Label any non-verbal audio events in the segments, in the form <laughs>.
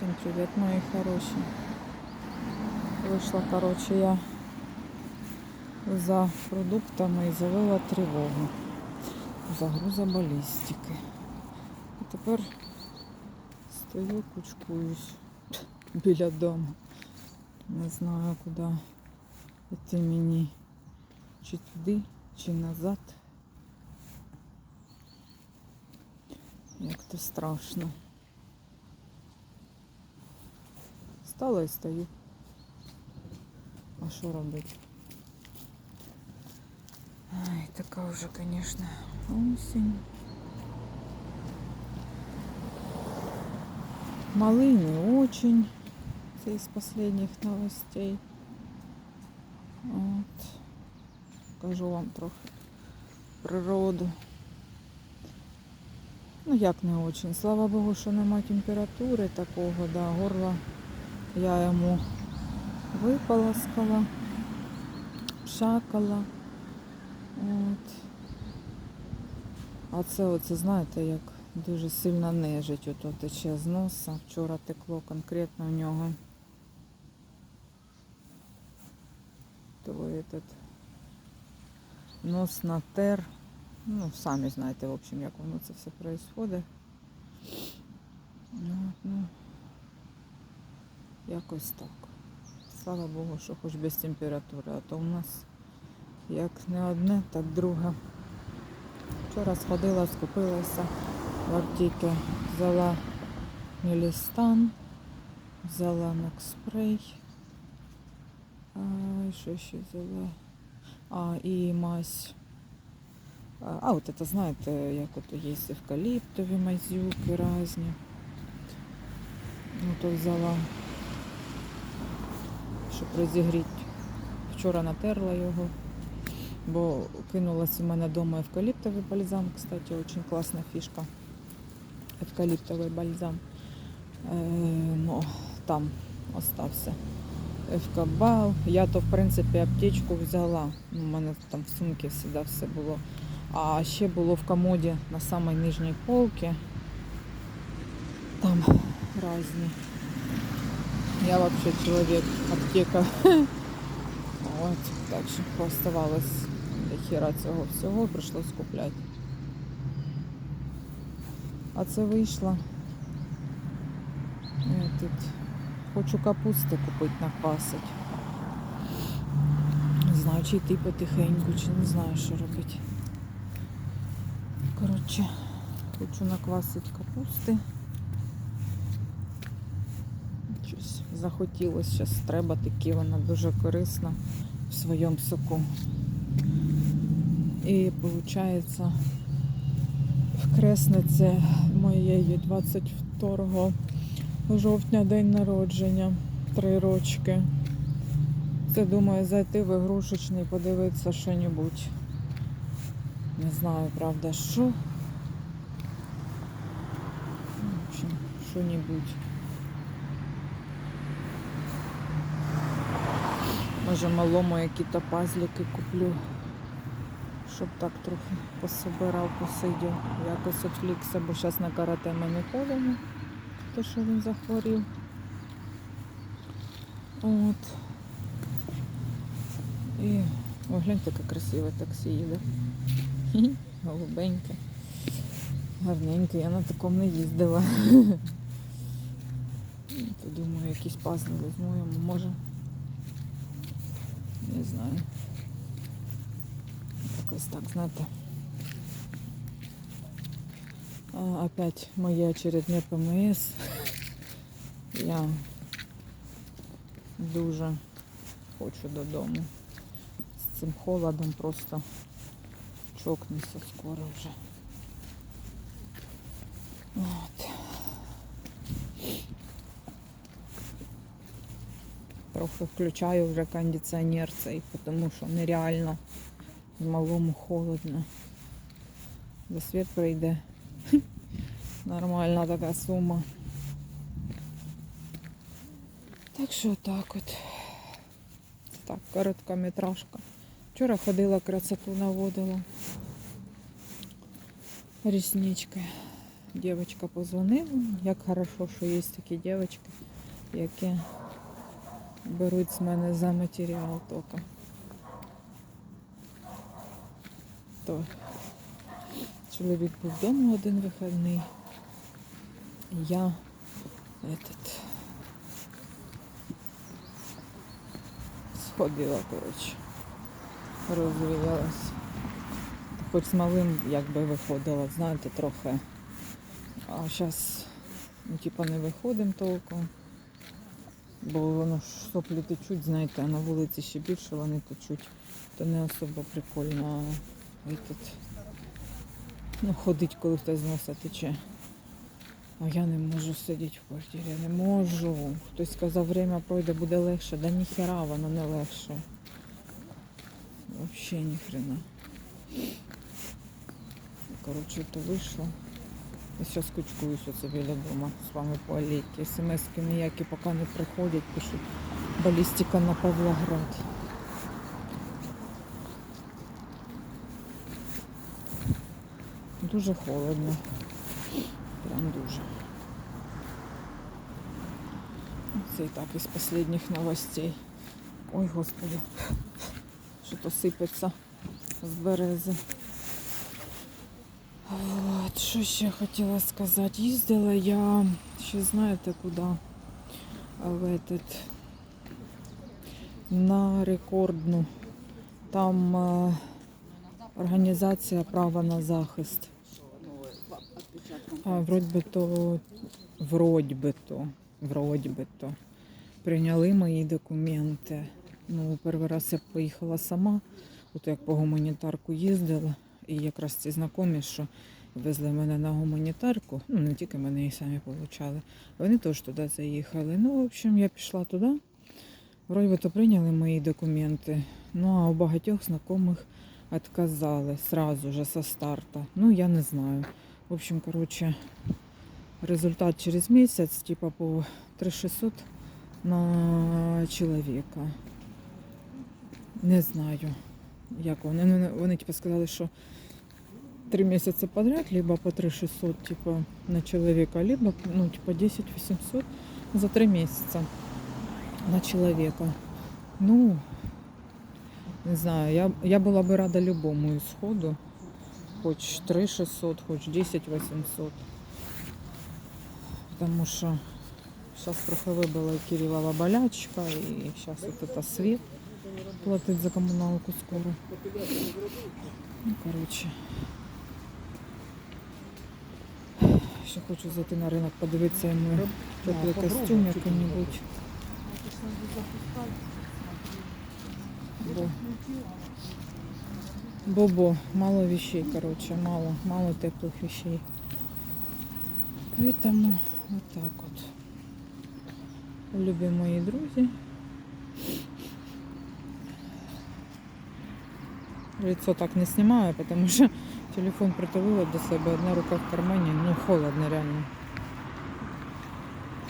Всім привіт, мої хороші. Вийшла, коротше, я за продуктами і завела тривогу. Загруза балістики. І тепер стою, кучкуюсь <laughs> біля дому. Не знаю, куди йти мені. Чи туди, чи назад. Як то страшно. Стала і стою. А що робити? Ай, така вже, звісно, осінь. Малый очень. Це із последних новостей. От. Кажу вам трохи природу. Ну як не очень. Слава Богу, що нема температури такого, да, горло я йому виполоскала, шакала. От. А це оце, знаєте, як дуже сильно нежить, ото тече з носа. Вчора текло конкретно у нього. То этот нос натер. Ну, самі знаєте, в общем, як воно це все происходит. От, ну, якось так. Слава Богу, що хоч без температури, а то у нас як не одне, так друге. Вчора сходила, скупилася в аптеки, взяла мілістан, взяла нокспрей. А, що ще взяла? А, і мазь. А от це, знаєте, як от є евкаліптові мазюки різні. Ну, то взяла, щоб розігріти. Вчора натерла його, бо кинулась у мене вдома евкаліптовий бальзам, кстати, дуже класна фішка. Евкаліптовий бальзам. Е, ну, там остався. Евкабал. Я то, в принципі, аптечку взяла. У мене там в сумці завжди все було. А ще було в комоді на самій нижній полці. Там різні. Я вообще человек аптека. <laughs> От, так що пооставалось до хіра цього всього, прийшлось купляти. А це вийшло. Я тут хочу капусти купити наквасить. Не знаю, чи йти потихеньку, чи не знаю, що робити. Коротше, хочу наквасити капусти. Щось захотілося, зараз треба такі, вона дуже корисна в своєму соку. І виходить, в кресниці моєї 22 жовтня день народження, три рочки. Це думаю зайти в ігрушечний, подивитися що-небудь. Не знаю, правда, що. В общем, що-небудь. Може малому які-то пазлики куплю, щоб так трохи пособирав, посидів. Якось відвлікся, бо зараз на карате ми не ходимо, те, що він захворів. От. І о, яке красиве таксі їде. <laughs> Голубеньке. Гарненьке, я на такому не їздила. <laughs> Думаю, якісь пазли візьму йому, може. Не знаю. Якось так, знаєте. А, опять моє очередне ПМС. Я дуже хочу додому. З цим холодом просто чокнуся скоро вже. От. Трохи включаю вже кондиціонер цей, тому що нереально в малому холодно. До світ прийде. <laughs> Нормальна така сума. Так що так от. Так, короткометражка. Вчора ходила, красоту наводила. Ріснички. дівчинка позвонила. Як хорошо, що є такі дівчатки, які беруть з мене за матеріал тільки. То чоловік був вдома один вихідний. Я этот, сходила, коротше, розвіялась. Хоч з малим якби виходила, знаєте, трохи. А зараз, ну, типа, не виходимо толком. Бо воно ж соплі течуть, знаєте, а на вулиці ще більше вони течуть. То не особо прикольно а тут, ну, ходить, коли хтось з носа тече. А я не можу сидіти в квартирі, не можу. Хтось сказав, время пройде, буде легше. Да ніхера воно не легше. Взагалі ніхрена. Коротше, то вийшло. І зараз кучкуюсь оце біля дома з вами по алейці. СМС-ки ніякі поки не приходять, пишуть балістика на Павлоград. Дуже холодно. Прям дуже. Це і так із останніх новостей. Ой, господи, що то сипеться з берези. Що ще хотіла сказати? Їздила я, ще знаєте куди? В этот, на рекордну. Там е, організація права на захист. А вроді би то, вроді би то, вроді би то. Прийняли мої документи. Ну, перший раз я поїхала сама, от як по гуманітарку їздила. І якраз ці знайомі, що везли мене на гуманітарку, ну не тільки мене і самі получали. Вони теж туди заїхали. Ну, в общем, я пішла туди. Вроді би то прийняли мої документи. Ну, а у багатьох знайомих відказали сразу же со старта. Ну, я не знаю. В общем, короче, результат через місяць, типа по 3600 на чоловіка. Не знаю, як вони. Вони, вони типа, сказали, що три місяці подряд, либо по 3600 типа, на чоловіка, либо ну, типа 10 800 за три місяці на чоловіка. Ну, не знаю, я, я була би рада любому ісходу. Хоч 3600, хоч 10 800. Тому що зараз трохи вибила і Кирилова болячка, і зараз от это світ платить за комуналку скоро. Ну, коротше. Ще хочу зайти на ринок, подивитися йому теплий костюм який-небудь. Бо, бо-бо, мало вещей, короче, мало, мало теплых вещей. Поэтому вот так вот. Любі мої друзі. Лицо так не снимаю, потому что телефон притулила до себе, одна рука в кармані, ну холодно реально.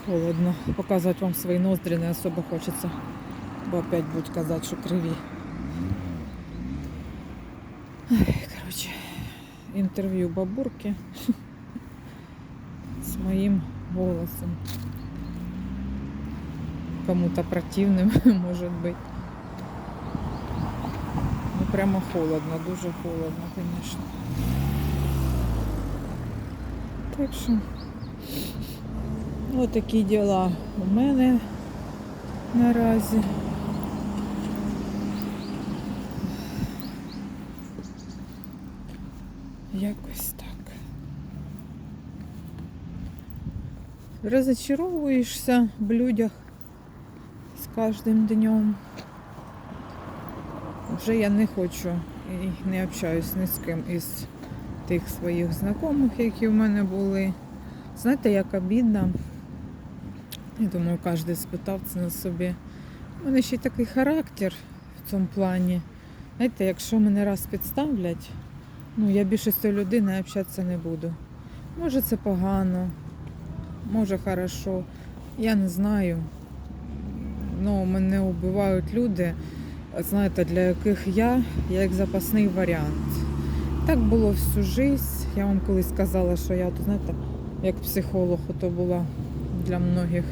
Холодно. Показувати вам свої ноздрі не особо хочеться. Бо опять будуть казати, що криві. Ай, короче, інтерв'ю бабурки <laughs> з моїм голосом. Кому-то противним, <laughs> може бути. Ну прямо холодно, дуже холодно, звісно. Так що ось такі діла у мене наразі. Якось так. Розочаровуєшся в людях з кожним днем. Вже я не хочу і не общаюсь ні з ким із тих своїх знайомих, які в мене були. Знаєте, як обідно. Я думаю, кожен спитав це на собі. У мене ще й такий характер в цьому плані. Знаєте, якщо мене раз підставлять, ну я більше з цією людиною общатися не буду. Може це погано, може хорошо. Я не знаю. Ну, мене вбивають люди, знаєте, для яких я як запасний варіант. Так було всю життя. Я вам колись сказала, що я, от, знаєте, як психолог, ото була для многих.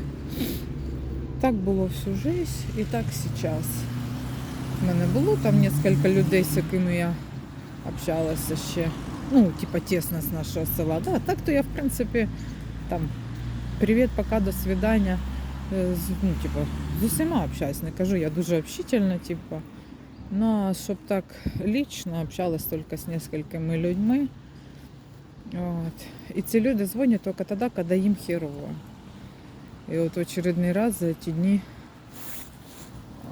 Так було всю жизнь і так зараз. У мене було там кілька людей, з якими я общалася ще. Ну, типа тесно з нашого села. Да, так то я, в принципі, там привіт, пока, до свидання. Е, з- Ну, типа, з усіма общаюсь, не кажу, я дуже общительна, типа. Ну, а щоб так лично общалась тільки з несколькими людьми. От. І ці люди дзвонять тільки тоді, коли їм херово. І от в очередний раз за ці дні а,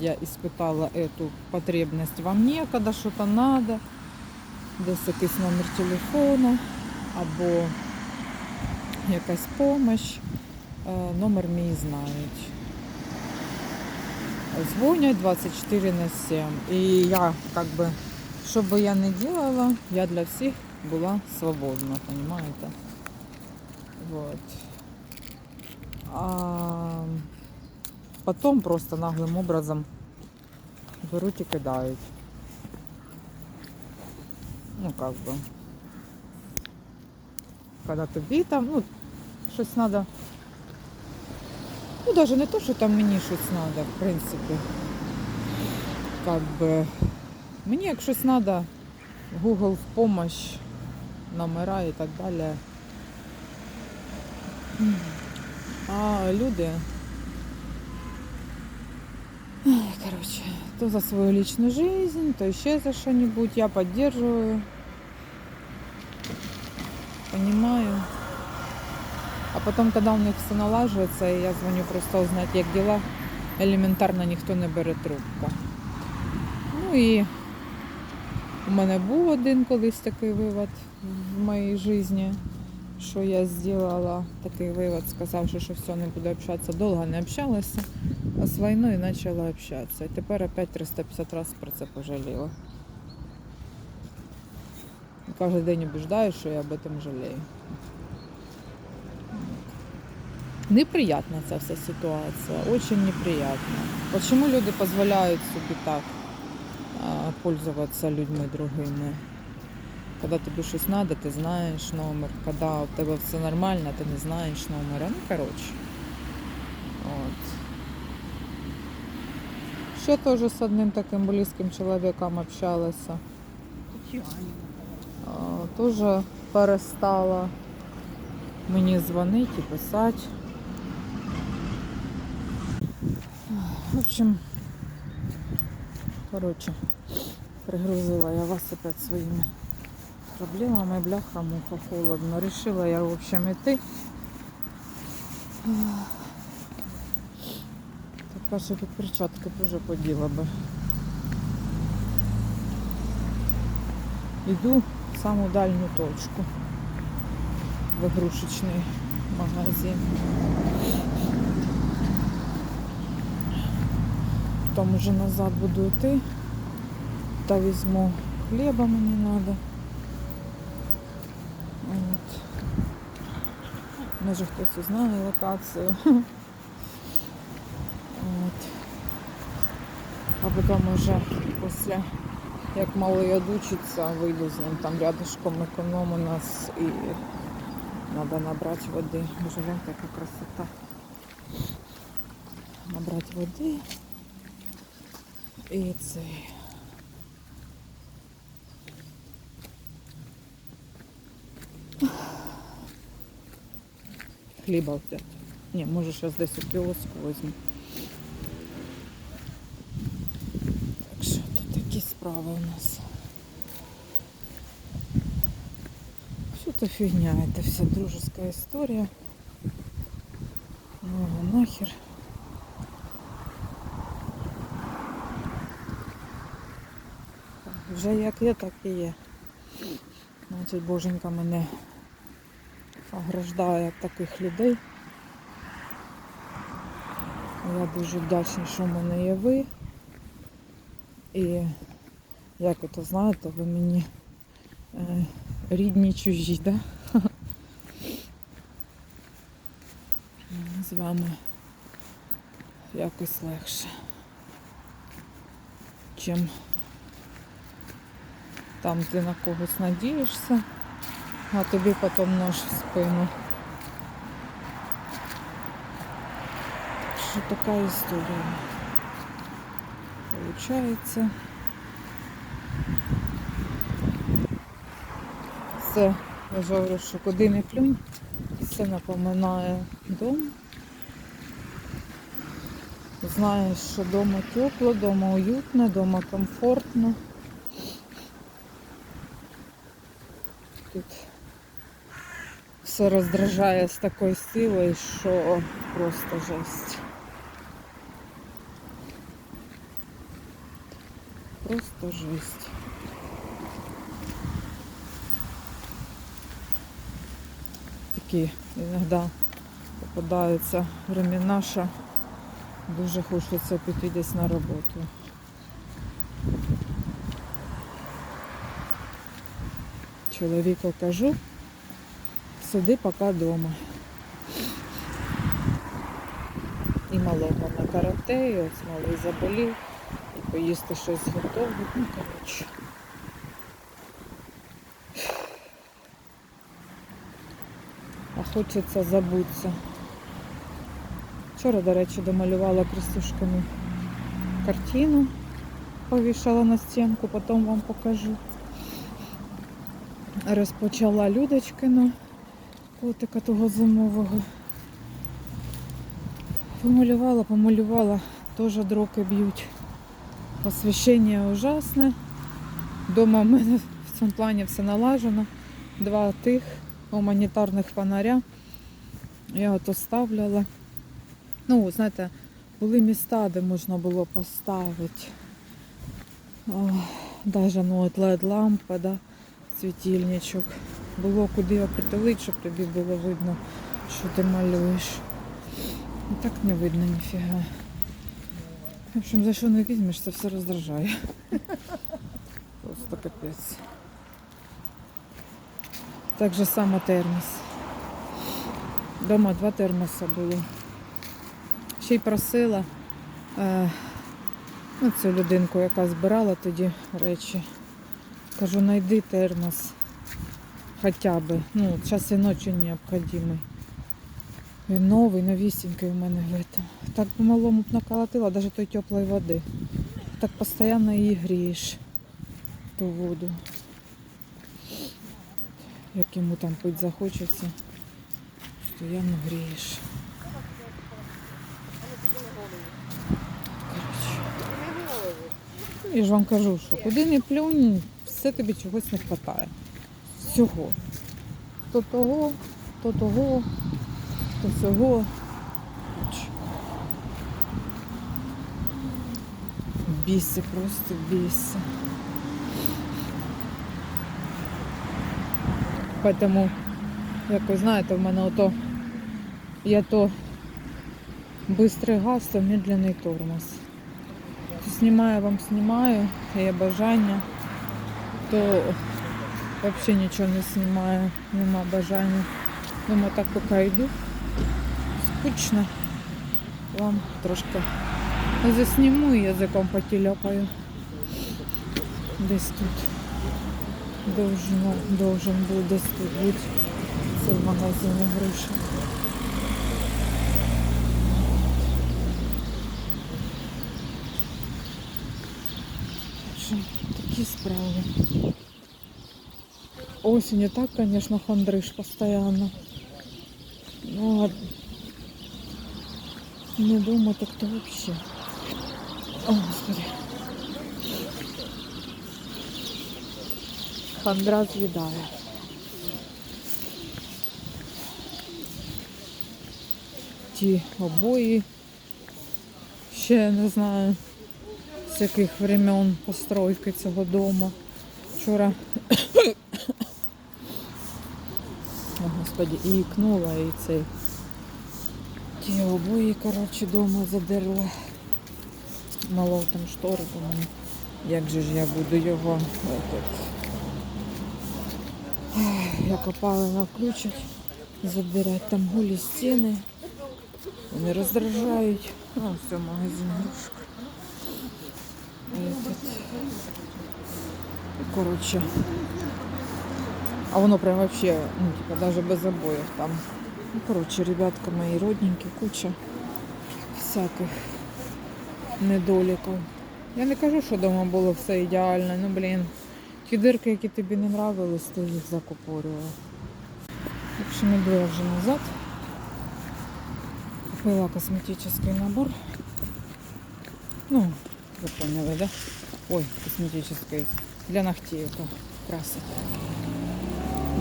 я испытала эту потребность во мне, когда что-то надо, десь якийсь номер телефона або якась помощь. Е, Номер мій знають. Дзвонять 24 на 7. І я, как би, що би я не делала, я для всіх була свободна, понимаете? Вот. А потом просто наглым образом беруть і кидають. Ну, как бы. Когда тобі там, ну, щось треба. Ну, даже не то, що там мені щось треба, в принципі. Как би. Мені як щось треба, Google в помощь, номера і так далі. А люди. Ай, Короче, то за свою личную жизнь, то еще за что-нибудь. Я поддерживаю. Понимаю. Потом, когда у них все налаживается, я звоню просто узнать, як дела, елементарно ніхто не бере трубку. Ну і у мене був один колись такий вивод в моїй житті, що я зробила такий вивод, сказавши, що все, не буду общатися. Довго не общалася, а з війною почала общатися. І тепер опять 350 разів про це пожаліла. Кожен день убеждаю, що я об этом жалею. Неприятна ця вся ситуація, очень неприятна. Почему люди дозволяють собі так пользуватися людьми другими? Коли тобі щось треба, ти знаєш номер. Коли у тебе все нормально, ти не знаєш номера. Ну, коротше. От. Ще теж з одним таким близьким чоловіком общалася. Теж перестала мені дзвонити і писати. В общем, короче, пригрузила я вас опять своими проблемами, бляха, муха, холодно. Решила я, в общем, идти. Так перше під перчатки теж поділа би. Іду в саму дальню точку. В ігрушечний магазин. Потом уже назад буду йти. Та візьму хліба мені треба. От. Може хтось узнає локацію. От. А потім уже після, як малий одучиться, вийду з ним там рядышком економ у нас і треба набрати води. Боже, гляньте, яка красота. Набрати води. І цей. Хліба взяти. Ні, може зараз десь у кіоску візьму. Так що тут такі справи у нас. Що то фігня, это вся дружеская історія. Ну, його нахер. Вже як є, так і є. Значить, боженька мене ограждає таких людей. Я дуже вдячна, що в мене є ви. І як ото знаєте, ви мені е, рідні чужі, да? З вами якось легше, чим там ти на когось надієшся, а тобі потім нож в спину. Що така історія? Получається. Все, я ж говорю, що куди не плюнь, все напоминає дом. Знаєш, що вдома тепло, вдома уютно, вдома комфортно. Тут все роздражає з такою силою, що просто жесть. Просто жесть. Такі іноді попадаються времена, що дуже хочеться піти десь на роботу. Чоловіку кажу, сиди поки вдома. І малого на карате, і ось малий заболів, і поїсти щось готове. Ну, коротше. А хочеться забутися. Вчора, до речі, домалювала крестюшками картину, повішала на стінку, потім вам покажу. Розпочала Людочкину, котика того зимового. Помалювала, помалювала, теж дроки б'ють. Освіщення ужасне. Дома в мене в цьому плані все налажено. Два тих гуманітарних фонаря. Я от оставляла. Ну, знаєте, були міста, де можна було поставити. Навіть ну, от led лампа, да, світильничок. Було куди опритулити, щоб тобі було видно, що ти малюєш. І так не видно ніфіга. В общем, за що не візьмеш, це все роздражає. <laughs> Просто капець. Так же само термос. Дома два термоса було. Ще й просила е, ну, цю людинку, яка збирала тоді речі. Кажу, знайди термос хоча б. Ну, час і ночі необхідний. Він новий, новісінький у мене этом. Так по-малому б наколотила, навіть той теплої води. Так постійно її грієш, ту воду. Як йому там пить захочеться, постійно грієш. Я ж вам кажу, що куди не плюнь, все тобі чогось не вистачає. Всього. То того, то того, то. Коротше. Біси, просто біси. Поэтому, як ви знаєте, в мене ото я то быстрий газ, то медленний тормоз. То знімаю вам знімаю, є бажання, то взагалі нічого не знімаю, нема бажання. Думаю, так поки йду. Скучно. Вам трошки засніму і язиком потільопаю. Десь тут должно, должен був десь тут бути. Це в магазині гроші. Такі справи. Осень и так, конечно, хандрыш постоянно. Ну, а не дома, так то вообще. О, Господи. Хандра з'їдає. Ті обої. Ще не знаю, з яких времен постройки цього дому. Вчора О, господи, і ікнула, і цей. Ті обої, коротше, дома задерла. Мало там штори, тому як же ж я буду його як опалення включать, забирати там голі стіни. Вони роздражають. Ну, все, магазин грушок. Этот. Коротше, А воно прям вообще, ну, типа, даже без обоїв там. Ну, коротше, ребятка мої родненькі, куча всяких недоліків. Я не кажу, що вдома було все ідеально, ну блін. Ті дирки, які тобі не нравились, ти їх закупорював. Так що не я вже назад. Купила косметический набор. Ну, ви поняли, да? Ой, косметический. Для ногтей это красить.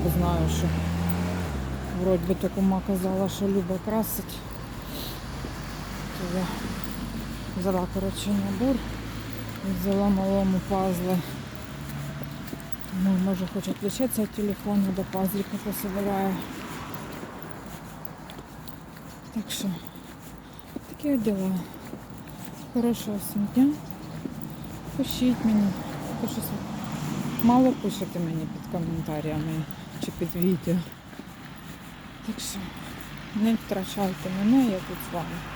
Бо знаю, що вроді так ума казала, що любить красить. То я взяла, коротше, набор. Взяла малому пазли. Ну, може хоч відключитися від телефону, до пазлика пособираю. Так що, такі діла. Хорошого всім дня. Пишіть мені. Ви мало пишете мені під коментарями чи під відео. Так що не втрачайте мене, я тут з вами.